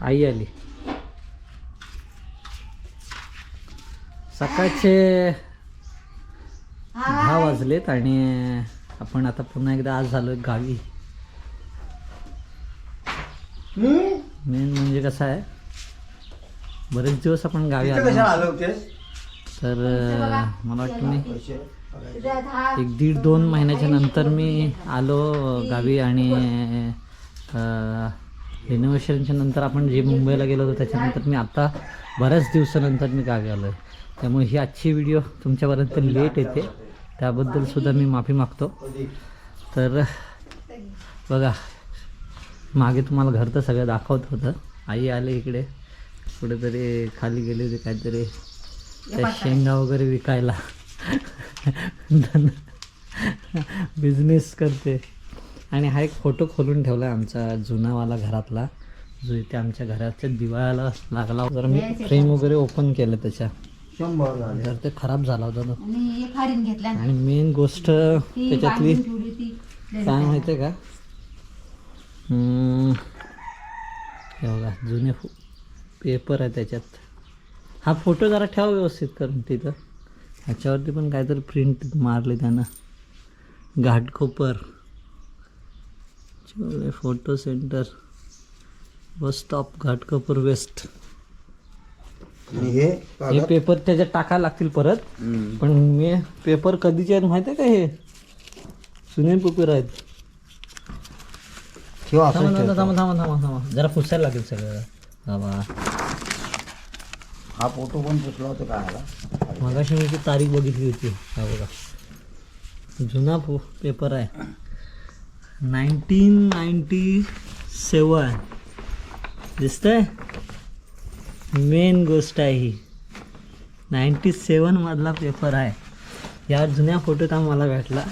आई आली. सकाळचे दहा वाजलेत आणि आपण आता पुन्हा एकदा आज झालोय गावी. मेन म्हणजे कसं आहे बरेच दिवस आपण गावी आलो तर मला वाटतं मी एक दीड दोन महिन्याच्या नंतर मी आलो गावी आणि रिनोव्हेशनच्या नंतर आपण जे मुंबईला गेलो होतो त्याच्यानंतर मी आता बऱ्याच दिवसानंतर मी गावी आलो आहे त्यामुळे ही आजची व्हिडिओ तुमच्यापर्यंत लेट येते. त्याबद्दल सुद्धा मी माफी मागतो. तर बघा मागे तुम्हाला घर तर सगळं दाखवत होतं. आई आले इकडे. कुठेतरी खाली गेले होते काहीतरी. त्या शेंगा वगैरे विकायला. बिझनेस करते. आणि हा एक फोटो खोलून ठेवला आमचा जुनावाला घरातला. जो इथे आमच्या घराच्या दिवाळाला लागला होता. जर मी फ्रेम वगैरे ओपन केलं त्याच्या. जर ते खराब झाला होता तो आणि मेन गोष्ट त्याच्यातली काय माहिती आहे का? हे बघा जुने फो- पेपर आहे त्याच्यात. हा फोटो जरा ठेवा व्यवस्थित करून तिथं. ह्याच्यावरती पण काहीतरी प्रिंट मारले त्यानं. घाटकोपर. चोले photo center bus stop Ghatkopar west. आणि हे हे पेपर त्याच्यात टाकायला लागतील परत. हम्म. पण मी पेपर कधीचे आहेत माहिती आहे का हे? जुने पेपर आहेत. ठेव थांबा ठेव. थांबा थांबा थांबा थांबा थांबा. जरा पुसायला लागेल सगळं. बाबा हा फोटो पण पुसला होता काय आला मगाशी मी ती तारीख बघितली होती हा बघा. जुना पो पेपर आहे. Nineteen ninety seven. दिसतंय? मेन गोष्ट आहे ही. नाईन्टी सेवनमधला पेपर आहे. या जुन्या फोटोत हा मला भेटला.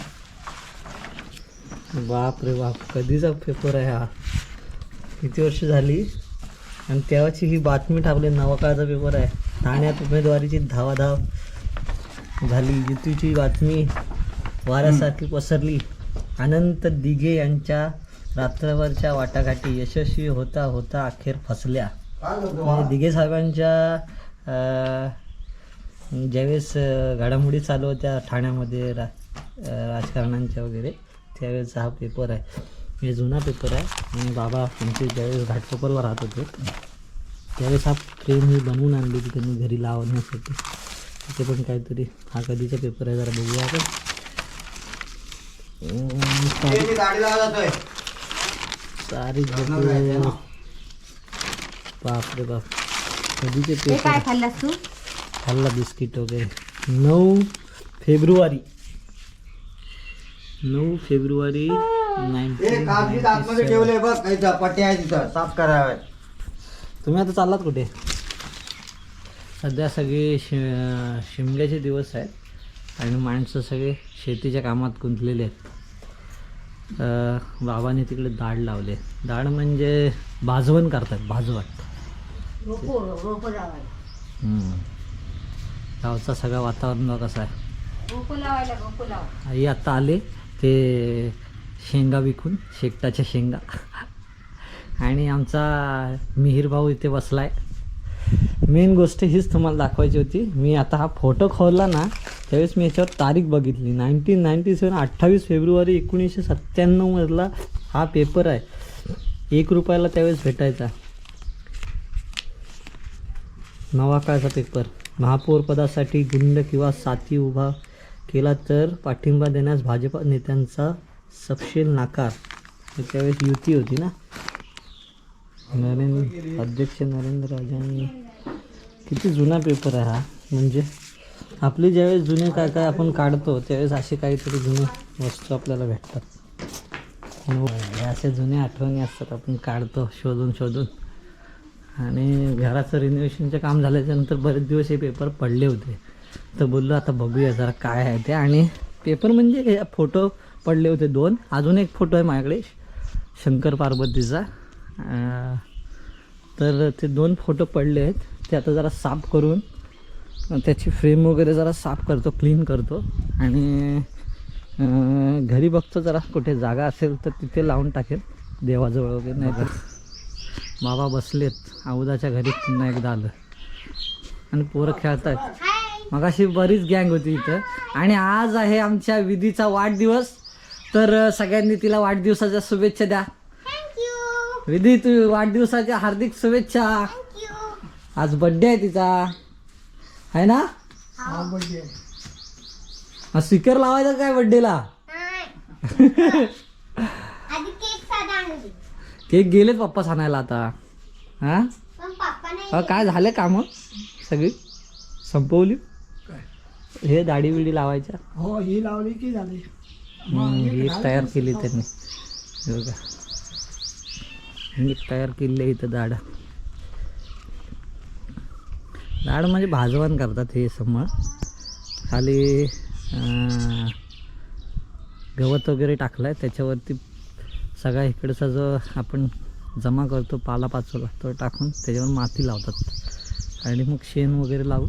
बाप रे बाप कधीचा पेपर आहे हा? किती वर्ष झाली? आणि तेव्हाची ही बातमी टाकली नवाकाळचा पेपर आहे. ठाण्यात उमेदवारीची धावाधाव झाली. युतीची बातमी वाऱ्यासारखी पसरली. अनंत दिघे यांच्या रात्रभरच्या वाटाघाटी यशस्वी होता होता अखेर फसल्या. दिघे साहेबांच्या ज्यावेळेस घडामोडी चालू होत्या ठाण्यामध्ये रा राजकारणांच्या वगैरे त्यावेळेस हा पेपर आहे. हे जुना पेपर आहे. आणि बाबा आमचे ज्यावेळेस घाटकोपरला राहत होते त्यावेळेस हा फ्रेम ही बनवून आणली होती त्यांनी घरी लावण्यासाठी. तिथे पण काहीतरी हा कधीचा पेपर आहे जरा बघूया आपण. तारीख- बाप रे बाप. कधीचे हे पेपर काय खाल्लास तू? खाल्ला बिस्किट वगैरे. नऊ फेब्रुवारी. नऊ फेब्रुवारी आतमध्ये ठेवले बघ काही पट्टी आहे तिथं साफ करावे तुम्ही आता चाललात कुठे? सध्या सगळे शि शिमल्याचे दिवस आहेत. आणि माणसं सगळे शेतीच्या कामात गुंतलेले आहेत. बाबाने तिकडे दाढ लावले. दाढ म्हणजे भाजवण करतात भाजवट हम्म. गावचा सगळा वातावरण बघा कसं आहे. आई आता आले ते शेंगा विकून शेकटाच्या शेंगा. आणि आमचा मिहीर भाऊ इथे बसलाय. मेन गोष्ट हीच तुम्हाला दाखवायची होती. मी आता हा फोटो खोलला ना त्यावेळेस मी याच्यावर तारीख बघितली. नाईन्टीन नाईन्टी सेवन अठ्ठावीस फेब्रुवारी एकोणीसशे सत्त्याण्णवमधला हा पेपर आहे. एक रुपयाला त्यावेळेस भेटायचा. नवा काळचा पेपर महापौरपदासाठी गुंड किंवा साथी उभा केला तर पाठिंबा देण्यास भाजप नेत्यांचा सपशेल नाकार. त्यावेळेस युती होती ना? नरेंद्र अध्यक्ष नरेंद्र राजांनी किती जुना पेपर आहे हा म्हणजे? आपले ज्यावेळेस जुने काय काय आपण काढतो त्यावेळेस असे काहीतरी जुने वस्तू आपल्याला भेटतात. असे जुने आठवणी असतात आपण काढतो शोधून शोधून. आणि घराचं रिनोव्हेशनचं काम झाल्याच्यानंतर बरेच दिवस हे पेपर पडले होते. तर बोललो आता बघूया जरा काय आहे ते. आणि पेपर म्हणजे फोटो पडले होते दोन. अजून एक फोटो आहे माझ्याकडे शंकर पार्वतीचा. तर ते दोन फोटो पडले आहेत. ते आता जरा साफ करून त्याची फ्रेम वगैरे जरा साफ करतो क्लीन करतो. आणि घरी बघतो जरा कुठे जागा असेल तर तिथे लावून टाकेल देवाजवळ वगैरे. नाही तर बाबा बसलेत अवदाच्या घरी पुन्हा एकदा आलं. आणि पोरं खेळतात मगाशी बरीच गँग होती इथं. आणि आज आहे आमच्या विधीचा वाढदिवस. तर सगळ्यांनी तिला वाढदिवसाच्या शुभेच्छा द्या. विधी तू वाढदिवसाच्या हार्दिक शुभेच्छा. आज बड्डे आहे तिचा. आहे ना? हा स्पीकर लावायचा काय बड्डेला आधी केक गेलेत पप्पा आणायला आता. हा? हा, काय झाले काम? सगळी? संपवली? हे दाढी बिडी लावायच्या? हो ही लावली की झाली. ही तयार केली त्यांनी. बघा. ही तयार केली इथं दाढ. डाळ म्हणजे भाजवण करतात हे समोर खाली गवत वगैरे टाकलं आहे त्याच्यावरती सगळा इकडचा जो आपण जमा करतो पाला पाचोला तो टाकून त्याच्यावर माती लावतात. आणि मग शेण वगैरे लावून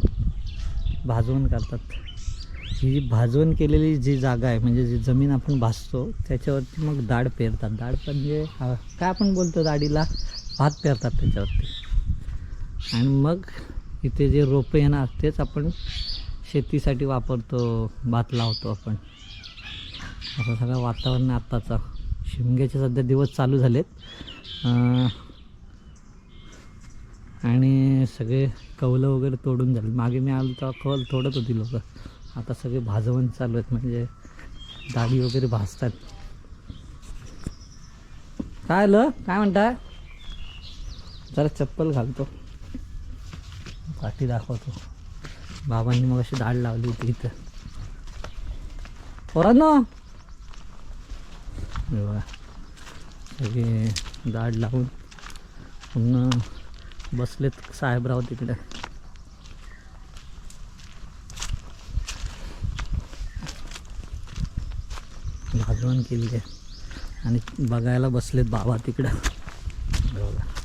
भाजवण करतात. ही जी भाजवण केलेली जी जागा आहे म्हणजे जी जमीन आपण भाजतो त्याच्यावरती मग दाढ पेरतात. दाढ म्हणजे काय आपण बोलतो दाढीला? भात पेरतात त्याच्यावरती. आणि मग इथे जे रोपं येणार तेच आपण शेतीसाठी वापरतो भात लावतो आपण. असं सगळं वातावरण आत्ताचं. शिमग्याचे सध्या दिवस चालू झालेत. आणि सगळे कौलं वगैरे तोडून झाले. मागे मी आलो तेव्हा कवल तोडत होती लोक. आता सगळे भाजवण चालू आहेत म्हणजे दाढी वगैरे भाजतात. काय आलं? काय म्हणताय? जरा चप्पल घालतो. पाठी दाखवतो. बाबांनी मग अशी दाढ लावली होती इथं. पोरांनो! सगळे दाढ लावून पुन्हा बसलेत साहेबराव तिकडे. भाजवण केली आहे. आणि बघायला बसलेत बाबा तिकडं. बघा.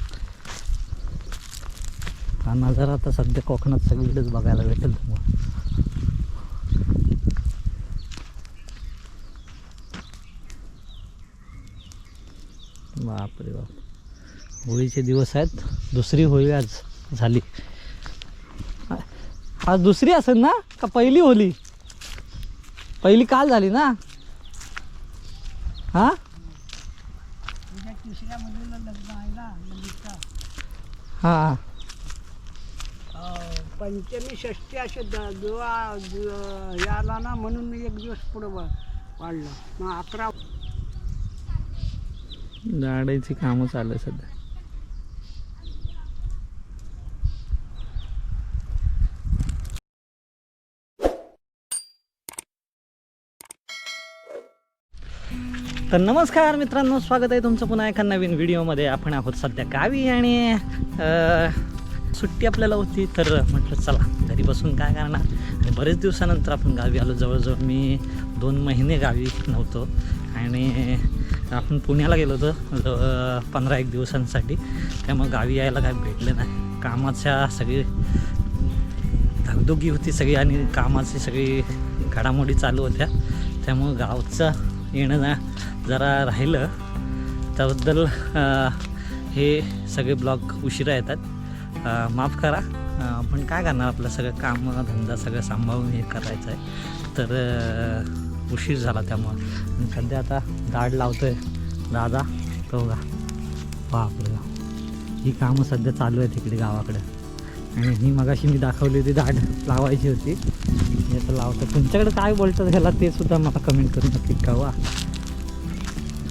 हा नजारा आता सध्या कोकणात सगळीकडेच बघायला भेटेल तुम्हाला. बापरे बाप. होळीचे दिवस आहेत. दुसरी होळी आज झाली. आज दुसरी असेल ना? का पहिली होली? पहिली काल झाली ना? हा हां? हा. पंचमी षष्टी असे द- दुवा याला ना म्हणून मी एक दिवस पुढं वा- वाढलं. मग अकरा झाडायची कामं चालू आहे सध्या. तर नमस्कार मित्रांनो स्वागत आहे तुमचं पुन्हा एका नवीन व्हिडिओमध्ये. आपण आहोत सध्या गावी आणि सुट्टी आपल्याला होती तर म्हटलं चला घरी बसून काय करणार? आणि बरेच दिवसानंतर आपण गावी आलो. जवळजवळ मी दोन महिने गावी नव्हतो. आणि आपण पुण्याला गेलो होतो जवळ पंधरा एक दिवसांसाठी. त्यामुळे गावी यायला काय भेटलं नाही. कामाच्या सगळी धगधुगी होती सगळी आणि कामाची सगळी घडामोडी चालू होत्या. त्यामुळं गावचं येणं जा जरा राहिलं. त्याबद्दल हे सगळे ब्लॉग उशिरा येतात. माफ करा. पण काय करणार आपलं सगळं काम धंदा सगळं सांभाळून हे करायचं आहे तर उशीर झाला त्यामुळं. आणि सध्या आता दाढ आहे दादा तो बघा. बापरे. ही कामं सध्या चालू आहेत तिकडे गावाकडे. आणि ही मगाशी मी दाखवली होती दाढ लावायची होती. मी आता लावतो. तुमच्याकडे काय बोलतात ह्याला ते सुद्धा मला कमेंट करून नक्की कळवा.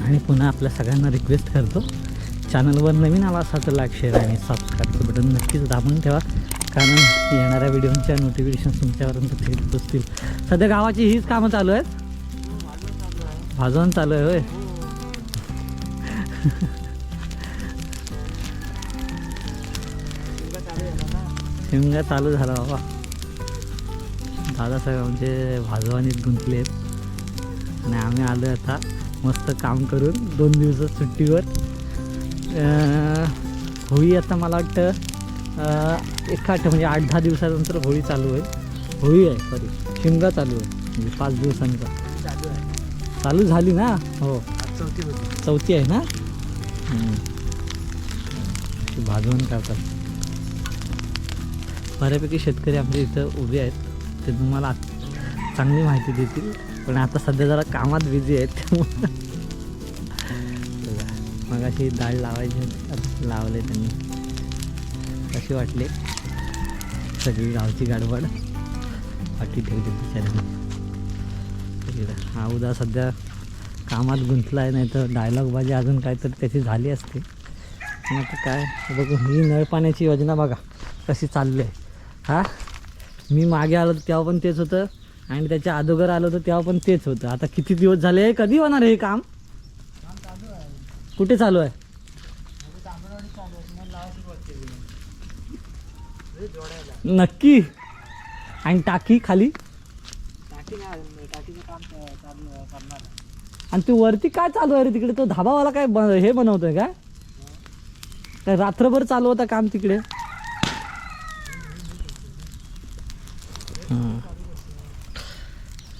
आणि पुन्हा आपल्या सगळ्यांना रिक्वेस्ट करतो. चॅनलवर नवीन आला असा तर लाईक शेअर आणि सबस्क्राईबचं बटन नक्कीच दाबून ठेवा. कारण येणाऱ्या व्हिडिओच्या नोटिफिकेशन तुमच्यापर्यंत थेट पोचतील. सध्या गावाची हीच कामं चालू आहेत? भाजवण चालू आहे होय. शिमगा चालू झाला बाबा. दादा सगळं म्हणजे भाजवानीत गुंतले आहेत आणि आम्ही आलो आता मस्त काम करून दोन दिवसात सुट्टीवर. होळी आता मला वाटतं एक आठ म्हणजे आठ दहा दिवसानंतर होळी चालू आहे होळी आहे सॉरी शिमगा चालू आहे. म्हणजे पाच दिवसांचा. चालू आहे चालू झाली ना? हो. चौथी होती चौथी आहे ना भाजवून करतात. बऱ्यापैकी शेतकरी आमच्या इथं उभे आहेत. ते तुम्हाला चांगली माहिती देतील. पण आता सध्या जरा कामात बिझी आहेत. मागाशी मग डाळ लावायची लावले त्यांनी. कशी वाटली. सगळी गावची गाडबड. पाठी ठेवली बिचाऱ्याने. हा उद्या सध्या कामात गुंतला आहे नाही तर डायलॉग बाजी अजून काहीतरी त्याची झाली असते. मग आता काय? बघू. ही नळ पाण्याची योजना बघा. कशी चालली आहे. हा? मी मागे आलो तर तेव्हा पण तेच होतं. आणि त्याच्या अगोदर आलो तर तेव्हा पण तेच होतं. आता किती दिवस झाले? कधी होणार हे काम? कुठे चालू आहे? नक्की. आणि टाकी खाली? आणि तू वरती काय चालू आहे रे तिकडे? तो धाबावाला काय ब- हे बनवतोय काय? काय रात्रभर चालू होता काम तिकडे?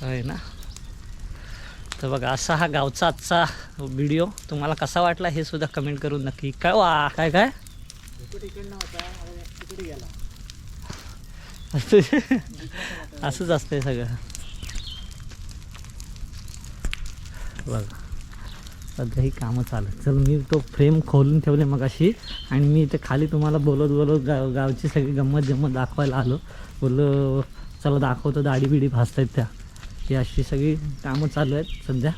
आहे ना? तर बघा असा हा गावचा आजचा व्हिडिओ तुम्हाला कसा वाटला हे सुद्धा कमेंट करून नक्की काय वा काय काय? असंच असतंय सगळं. बघा सध्या ही कामं चालत. चल मी तो फ्रेम खोलून ठेवले मग अशी आणि मी इथे खाली तुम्हाला बोलत बोलत गाव गावची सगळी गंमत जम्मत दाखवायला आलो. बोललो चला दाखवतो दाढी बिडी भासत आहेत त्या. ही अशी सगळी कामं चालू आहेत सध्या.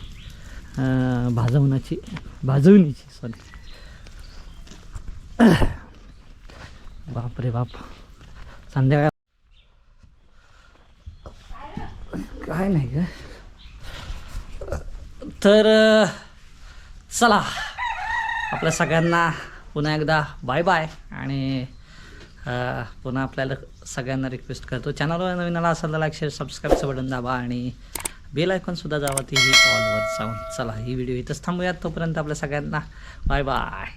भाजवण्याची भाजवणीची सॉरी बाप रे बाप. संध्याकाळ काय नाही का तर चला. आपल्या सगळ्यांना पुन्हा एकदा बाय बाय आणि पुन्हा आपल्याला सगळ्यांना रिक्वेस्ट करतो. चॅनलवर नवीन आला असेल तर लाईक शेअर सबस्क्राईबचं बटन दाबा आणि बेल आयकॉनसुद्धा जावा ती ही ऑलवर जाऊन. चला ही व्हिडिओ इथंच थांबूयात. तोपर्यंत आपल्या सगळ्यांना बाय बाय